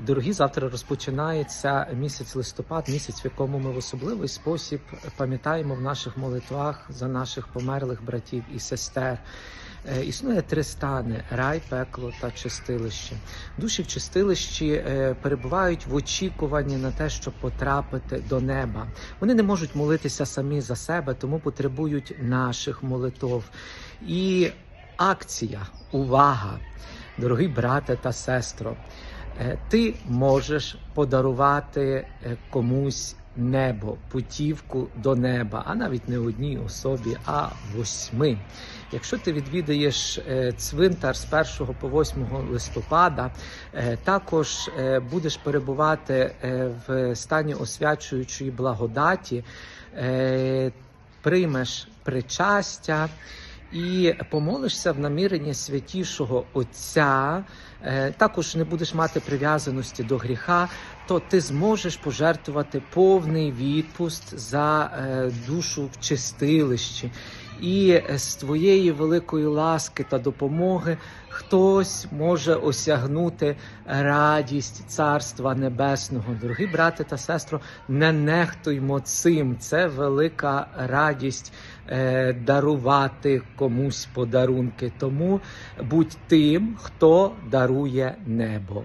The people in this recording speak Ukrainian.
Дорогі, завтра розпочинається місяць листопад, місяць, в якому ми в особливий спосіб пам'ятаємо в наших молитвах за наших померлих братів і сестер. Е, Існує три стани: рай, пекло та чистилище. Душі в чистилищі е, перебувають в очікуванні на те, щоб потрапити до неба. Вони не можуть молитися самі за себе, тому потребують наших молитов. І акція, увага, дорогі брате та сестро. Е, Ти можеш подарувати е, комусь небо, путівку до неба, а навіть не одній особі, а восьми. Якщо ти відвідаєш е, цвинтар з 1 по 8 листопада, також будеш перебувати в стані освячуючої благодаті, приймеш причастя і помолишся в намірення святішого Отця, е, також не будеш мати прив'язаності до гріха, то ти зможеш пожертвувати повний відпуст за е, душу в чистилищі. І е, з твоєї великої ласки та допомоги хтось може осягнути радість Царства Небесного. Дорогі брати та сестро, не нехтуймо цим. Це велика радість е, дарувати комусь подарунки. Тому будь тим, хто дарує небо.